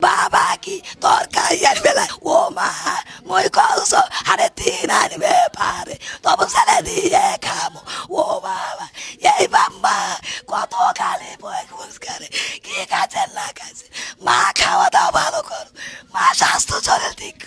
বাবা কি তরকারি আনবে না? ও মা, মই কলস আরে তিন আনবে পারে, তবে সালে দিয়ে খাব। ও বাবা, এই বাম্মা, কত খালে বয়স করে, কে কাজের না কাছে? মা খাওয়া দাওয়া ভালো করো মা স্বাস্থ্য চলে ঠিক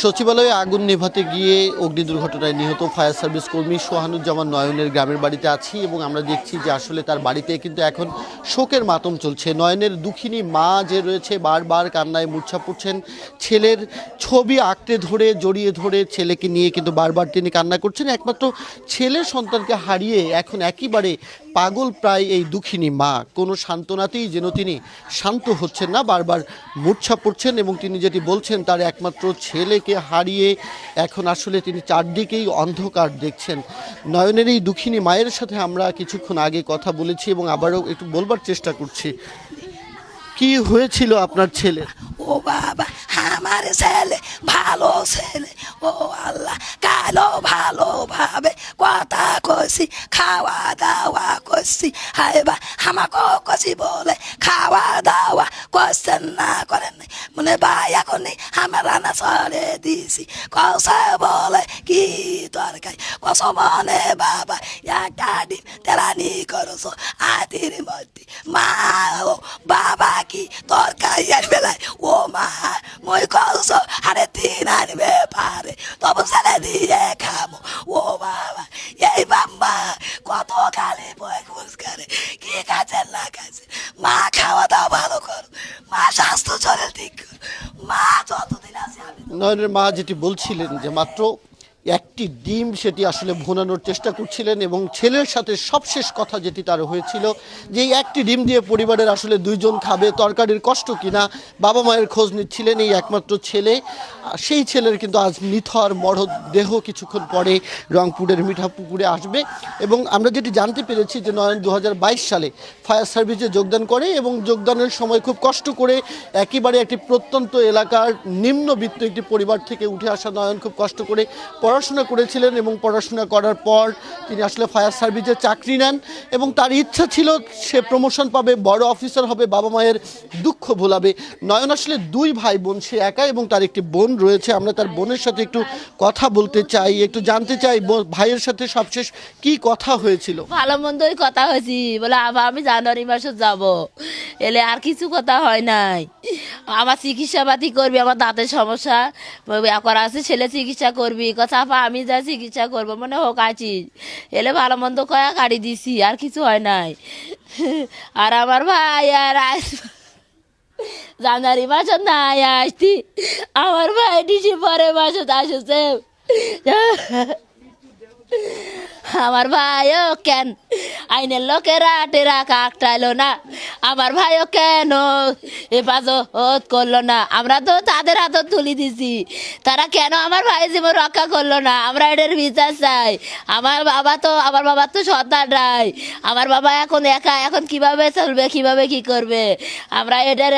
সচিবালয়ে আগুন নেভাতে গিয়ে অগ্নি দুর্ঘটনায় নিহত ফায়ার সার্ভিস কর্মী সোহানুজ্জামান নয়নের গ্রামের বাড়িতে আছি এবং আমরা দেখছি যে আসলে তার বাড়িতে কিন্তু এখন শোকের মাতম চলছে। নয়নের দুঃখিনী মা যে রয়েছে বারবার কান্নায় মূর্ছা পড়ছেন, ছেলের ছবি আঁকতে ধরে, জড়িয়ে ধরে ছেলেকে নিয়ে কিন্তু বারবার তিনি কান্না করছেন। একমাত্র ছেলের সন্তানকে হারিয়ে এখন একেবারে পাগল প্রায় এই দুঃখিনী মা। কোনো সান্ত্বনাতেই যেন তিনি শান্ত হচ্ছেন না, বারবার মূর্ছা পড়ছেন এবং তিনি যেটি বলছেন, তার একমাত্র ছেলেকে হারিয়ে এখন আসলে তিনি চারদিকেই অন্ধকার দেখছেন। নয়নের এই দুঃখিনী মায়ের সাথে আমরা কিছুক্ষণ আগে কথা বলেছি এবং আবারও একটু বলবার চেষ্টা করছি। কি হয়েছিল আপনার ছেলে? ও বাবা, আমার ছেলে, ভালো ছেলে। ও আল্লাহ কালো ভালোভাবে কথা কষি খাওয়া দাওয়া করছি হায় বা আমাকে কষি বলে খাওয়া দাওয়া করছেন না করেন। মনে ভাই এখন আমার রান্না চলে দিছি কষা বলে কি তরকারি কষ মনে বাবা একটা ডিম তেরানি করছ আতির মধ্যে মা ও বাবা কি তরকারি আনবে ও মা মই কলস আরে তিন আনবে ছেলে খাব ও বাবা এই বাম্মা কত কালে বয়স করে কে খাচ্ছেন না কাছে মা খাওয়া দাওয়া ভালো করো মা স্বাস্থ্য চলে ঠিক মা যতদিন আছে মা যেটি বলছিলেন যে মাত্র একটি ডিম সেটি আসলে ভোনানোর চেষ্টা করছিলেন এবং ছেলের সাথে সবশেষ কথা যেটি তার হয়েছিল, যে একটি ডিম দিয়ে পরিবারের আসলে দুইজন খাবে, তরকারির কষ্ট কিনা, বাবা মায়ের খোঁজ নিচ্ছিলেন এই একমাত্র ছেলে। সেই ছেলের কিন্তু আজ নিথর মরহ দেহ কিছুক্ষণ পরে রংপুরের মিঠাপুকুরে আসবে এবং আমরা যেটি জানতে পেরেছি যে নয়ন দু হাজার বাইশ সালে ফায়ার সার্ভিসে যোগদান করে এবং যোগদানের সময় খুব কষ্ট করে একেবারে একটি প্রত্যন্ত এলাকার নিম্নবিত্ত একটি পরিবার থেকে উঠে আসা নয়ন খুব কষ্ট করে পড়াশোনা করেছিলেন এবং পড়াশোনা করার পর তিনি আসলে ফায়ার সার্ভিসে চাকরি নেন এবং তার ইচ্ছা ছিল সে প্রমোশন পাবে, বড় অফিসার হবে, বাবা মায়ের দুঃখ ভোলাবে। নয়ন আসলে দুই ভাই বোন, সে একা এবং তার একটি বোন রয়েছে। আমরা তার বোনের সাথে একটু কথা বলতে চাই, একটু জানতে চাই ভাইয়ের সাথে সবশেষ কি কথা হয়েছিল? ভালো মন্দই কথা হয়েছি। বলে আবার আমি জানুয়ারি মাসে যাব। এলে আর কিছু কথা হয় নাই। আমার চিকিৎসা পাতি করবি, আমার দাঁতের সমস্যা করা আছে, ছেলে চিকিৎসা করবি। কথা আপা আমি যা চিকিৎসা করব, মনে হোক আছিস এলে ভালো মন্দ কয়া গাড়ি দিছি, আর কিছু হয় নাই। আর আমার ভাই আর জানুয়ারি মাসে নাই আসতি। আমার ভাই ডিসেম্বরের মাসে আসছে। আমার ভাইও কেন আইনের লোকেরা টেরা কাকটাইলো না। আমার ভাইও কেন হেফাজত করল না? আমরা তো তাদের হাত তুলি দিছি। তারা কেন আমার ভাই জীবন রক্ষা করল না? আমরা এটার বিচার চাই। আমার বাবা তো, আমার বাবার তো সন্তান নাই। আমার বাবা এখন একা, এখন কীভাবে চলবে, কীভাবে কি করবে? আমরা এটার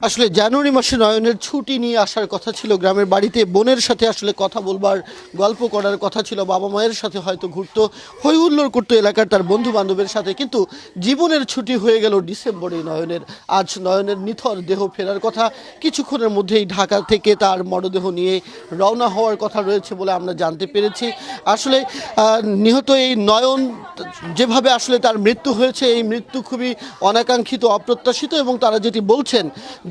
আসলে জানুয়ারি মাসে নয়নের ছুটি নিয়ে আসার কথা ছিল গ্রামের বাড়িতে। বোনের সাথে আসলে কথা বলবার, গল্প করার কথা ছিল। বাবা মায়ের সাথে হয়তো ঘুরতো হই হুল্লোড় করতো এলাকার তার বন্ধু বান্ধবের সাথে। কিন্তু জীবনের ছুটি হয়ে গেল ডিসেম্বরে নয়নের। আজ নয়নের নিথর দেহ ফেরার কথা। কিছুক্ষণের মধ্যেই ঢাকা থেকে তার মরদেহ নিয়ে রওনা হওয়ার কথা রয়েছে বলে আমরা জানতে পেরেছি। আসলে নিহত এই নয়ন যেভাবে আসলে তার মৃত্যু হয়েছে, এই মৃত্যু খুবই অনাকাঙ্ক্ষিত, অপ্রত্যাশিত এবং তারা যেটি বলছেন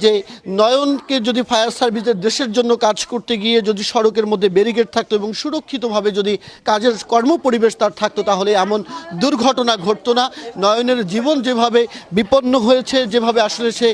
যে নয়নকে যদি ফায়ার সার্ভিসের দেশের জন্য কাজ করতে গিয়ে যদি সড়কের মধ্যে ব্যারিকেড থাকতো এবং সুরক্ষিতভাবে যদি কাজের কর্ম পরিবেশ তার থাকতো, তাহলে এমন দুর্ঘটনা ঘটতো না। নয়নের জীবন যেভাবে বিপন্ন হয়েছে, যেভাবে আসলে সে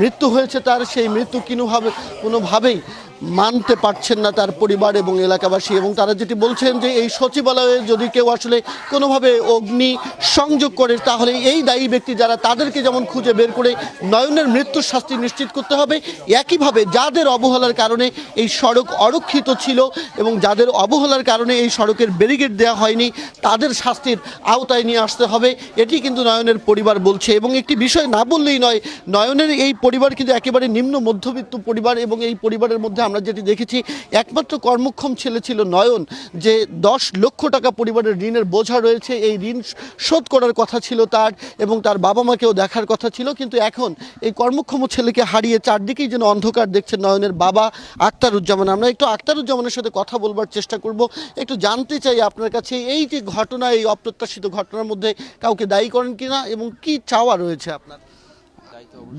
মৃত্যু হয়েছে, তার সেই মৃত্যু কোনোভাবে কোনোভাবেই মানতে পারছেন না তার পরিবার এবং এলাকাবাসী। এবং তারা যেটি বলছেন যে এই সচিবালয়ে যদি কেউ আসলে কোনোভাবে অগ্নি সংযোগ করে, তাহলে এই দায়ী ব্যক্তি যারা, তাদেরকে যেমন খুঁজে বের করে নয়নের মৃত্যুর শাস্তি নিশ্চিত করতে হবে। একইভাবে যাদের অবহেলার কারণে এই সড়ক অরক্ষিত ছিল এবং যাদের অবহেলার কারণে এই সড়কের ব্যারিকেড দেওয়া হয়নি, তাদের শাস্তির আওতায় নিয়ে আসতে হবে। এটি কিন্তু নয়নের পরিবার বলছে। এবং একটি বিষয় না বললেই নয়, নয়নের এই পরিবার কিন্তু একেবারে নিম্ন মধ্যবিত্ত পরিবার এবং এই পরিবারের মধ্যে আমরা যেটি দেখেছি, একমাত্র কর্মক্ষম ছেলে ছিল নয়ন, যে দশ লক্ষ টাকা পরিবারের ঋণের বোঝা রয়েছে। এই ঋণ শোধ করার কথা ছিল তার এবং তার বাবা মাকেও দেখার কথা ছিল। কিন্তু এখন এই কর্মক্ষম ছেলেকে হারিয়ে চারদিকেই যেন অন্ধকার দেখছেন নয়নের বাবা আক্তারুজ্জামান। আমরা একটু আক্তারুজ্জামানের সাথে কথা বলবার চেষ্টা করব। একটু জানতে চাই আপনার কাছে, এই যে ঘটনা, এই অপ্রত্যাশিত ঘটনার মধ্যে কাউকে দায়ী করেন কিনা এবং কি চাওয়া রয়েছে আপনার?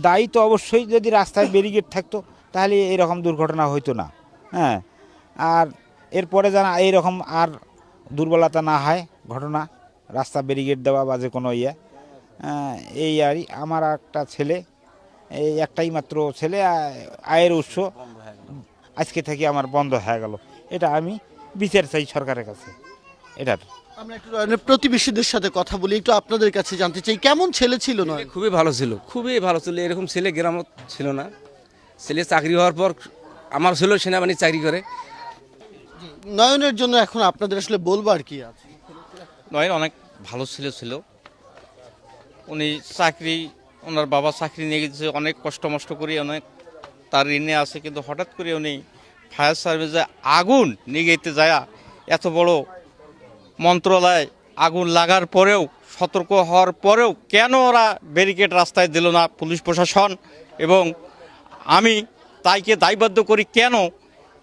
দায়ী তো অবশ্যই যদি রাস্তায় ব্যারিকেড থাকতো তাহলে এরকম দুর্ঘটনা হইতো না। হ্যাঁ আর এরপরে যেন এইরকম আর দুর্বলতা না হয় ঘটনা রাস্তা ব্যারিকেড দেওয়া বা যে কোনো ইয়ে হ্যাঁ, এই আরই আমার একটা ছেলে এই একটাই মাত্র ছেলে আয়ের উৎস আজকে থেকে আমার বন্ধ হয়ে গেল। এটা আমি বিচার চাই সরকারের কাছে। এটার। আমরা একটু প্রতিবেশীদের সাথে কথা বলি একটু আপনাদের কাছে জানতে চাই কেমন ছেলে ছিল না খুবই ভালো ছিল খুবই ভালো ছিল এরকম ছেলে গ্রামত ছিল না। ছেলে চাকরি হওয়ার পর আমার ছিল সেনাবাহিনী চাকরি করে। নয়নের জন্য এখন আপনাদের আসলে বলব আর কি আছে? নয় অনেক ভালো ছেলে ছিল। উনি চাকরি ওনার বাবা চাকরি নিয়ে গেছে অনেক কষ্ট মষ্ট করে অনেক তার ঋণে আছে কিন্তু হঠাৎ করে উনি ফায়ার সার্ভিসে আগুন নিগেতে যায়। এত বড় মন্ত্রণালয় আগুন লাগার পরেও সতর্ক হওয়ার পরেও কেন ওরা ব্যারিকেড রাস্তায় দিল না? পুলিশ প্রশাসন এবং আমি তাইকে দায়বদ্ধ করি কেন?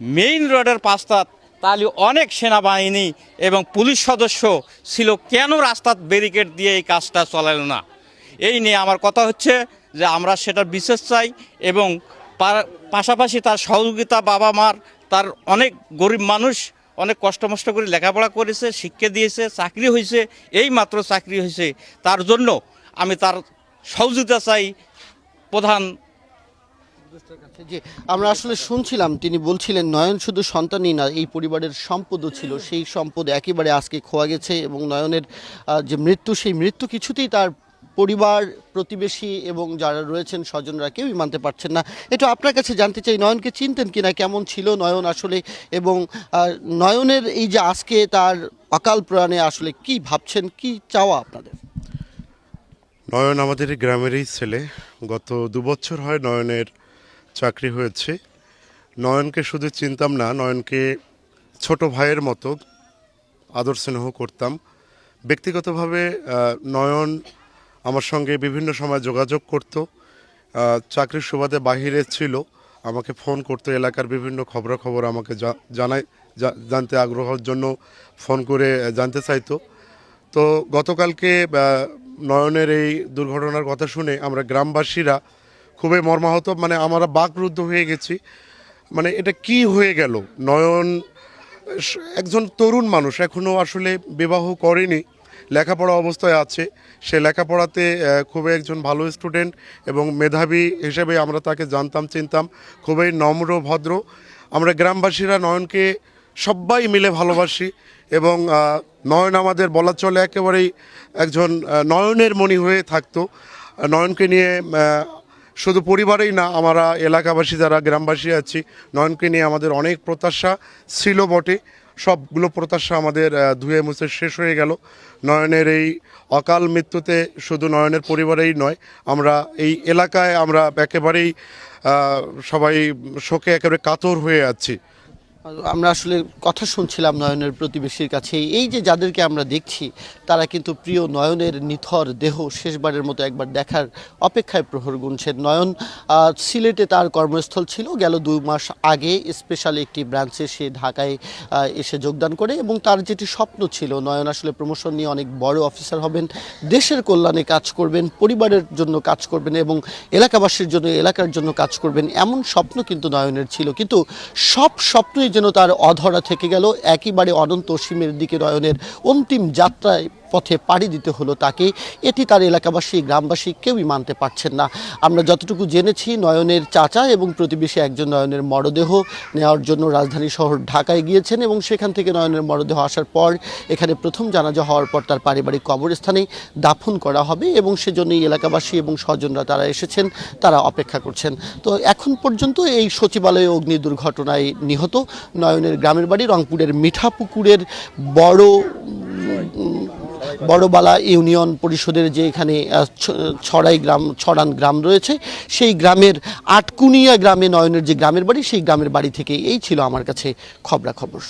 মেইন রোডের পাশটা তাহলে অনেক সেনাবাহিনী এবং পুলিশ সদস্য ছিল, কেন রাস্তার ব্যারিকেড দিয়ে এই কাজটা চলালো না? এই নিয়ে আমার কথা হচ্ছে যে আমরা সেটার বিশেষ চাই এবং পাশাপাশি তার সহযোগিতা বাবা মার, তার অনেক গরিব মানুষ অনেক কষ্ট মষ্ট করে লেখাপড়া করেছে, শিক্ষা দিয়েছে, চাকরি হয়েছে, এই মাত্র চাকরি হয়েছে। তার জন্য আমি তার সহযোগিতা চাই প্রধান যে আমরা আসলে শুনছিলাম, তিনি বলছিলেন, নয়ন শুধু সন্তানই না, এই পরিবারের সম্পদও ছিল। সেই সম্পদ একেবারে আজকে খোয়া গেছে এবং নয়নের যে মৃত্যু, সেই মৃত্যু কিছুতেই তার পরিবার, প্রতিবেশী এবং যারা রয়েছেন স্বজনরা কেউই মানতে পারছেন না। এটা আপনার কাছে জানতে চাই, নয়নকে চিনতেন কিনা, কেমন ছিল নয়ন আসলে এবং নয়নের এই যে আজকে তার অকাল প্রাণে আসলে কি ভাবছেন, কি চাওয়া আপনাদের? নয়ন আমাদের গ্রামেরই ছেলে। গত দু বছর হয় নয়নের চাকরি হয়েছে। নয়নকে শুধু চিনতাম না, নয়নকে ছোট ভাইয়ের মতো আদর স্নেহ করতাম। ব্যক্তিগতভাবে নয়ন আমার সঙ্গে বিভিন্ন সময় যোগাযোগ করত। চাকরির সুবাদে বাহিরে ছিল, আমাকে ফোন করতো, এলাকার বিভিন্ন খবরাখবর আমাকে জা- জানায় জানতে আগ্রহের জন্য ফোন করে জানতে চাইতো। তো গতকালকে নয়নের এই দুর্ঘটনার কথা শুনে আমরা গ্রামবাসীরা খুবই মর্মাহত মানে আমরা বাকরুদ্ধ হয়ে গেছি। মানে এটা কি হয়ে গেল? নয়ন, একজন তরুণ মানুষ এখনও আসলে বিবাহ করেনি, লেখাপড়া অবস্থায় আছে। সে লেখাপড়াতে খুবই একজন ভালো স্টুডেন্ট এবং মেধাবী হিসেবে আমরা তাকে জানতাম, চিনতাম। খুবই নম্র, ভদ্র। আমরা গ্রামবাসীরা নয়নকে সবাই মিলে ভালোবাসি এবং নয়ন আমাদের বলা চলে একেবারেই একজন নয়নের মণি হয়ে থাকতো। নয়নকে নিয়ে শুধু পরিবারেই না, আমরা এলাকাবাসী যারা গ্রামবাসী আছি, নয়নকে নিয়ে আমাদের অনেক প্রত্যাশা ছিল বটে। সবগুলো প্রত্যাশা আমাদের ধুয়ে মুছে শেষ হয়ে গেল। নয়নের এই অকাল মৃত্যুতে শুধু নয়নের পরিবারেই নয়, আমরা এই এলাকায় আমরা একেবারেই সবাই শোকে একেবারে কাতর হয়ে আছি। আমরা আসলে কথা শুনছিলাম নয়নের প্রতিবেশীর কাছে এই যে যাদেরকে আমরা দেখছি, তারা কিন্তু প্রিয় নয়নের নিথর দেহ শেষবারের মতো একবার দেখার অপেক্ষায় প্রহর গুনছেন। নয়ন সিলেটে তার কর্মস্থল ছিল, গেল দুই মাস আগে স্পেশাল একটি ব্রাঞ্চে সে ঢাকায় এসে যোগদান করে এবং তার যেটি স্বপ্ন ছিল, নয়ন আসলে প্রমোশন নিয়ে অনেক বড় অফিসার হবেন, দেশের কল্যাণে কাজ করবেন, পরিবারের জন্য কাজ করবেন এবং এলাকাবাসীর জন্য, এলাকার জন্য কাজ করবেন, এমন স্বপ্ন কিন্তু নয়নের ছিল। কিন্তু সব স্বপ্নই যেন তার অধরা থেকে গেল। একইবারে অনন্ত সীমের দিকে রয়নের অন্তিম যাত্রায় পথে পাড়ি দিতে হলো তাকে, এটি তার এলাকাবাসী, গ্রামবাসী কেউই মানতে পারছেন না। আমরা যতটুকু জেনেছি, নয়নের চাচা এবং প্রতিবেশী একজন নয়নের মরদেহ নেওয়ার জন্য রাজধানী শহর ঢাকায় গিয়েছেন এবং সেখান থেকে নয়নের মরদেহ আসার পর এখানে প্রথম জানাজা হওয়ার পর তার পারিবারিক কবরস্থানে দাফন করা হবে এবং সেজন্যই এলাকাবাসী এবং স্বজনরা তারা এসেছেন, তারা অপেক্ষা করছেন। তো এখন পর্যন্ত এই সচিবালয়ে অগ্নি দুর্ঘটনায় নিহত নয়নের গ্রামের বাড়ি রংপুরের মিঠাপুকুরের বড় বড়বালা ইউনিয়ন পরিষদের যে এখানে ছড়াই গ্রাম, ছড়ান গ্রাম রয়েছে, সেই গ্রামের আটকুনিয়া গ্রামে, নয়নের যে গ্রামের বাড়ি, সেই গ্রামের বাড়ি থেকে এই ছিল আমার কাছে খবরাখবর।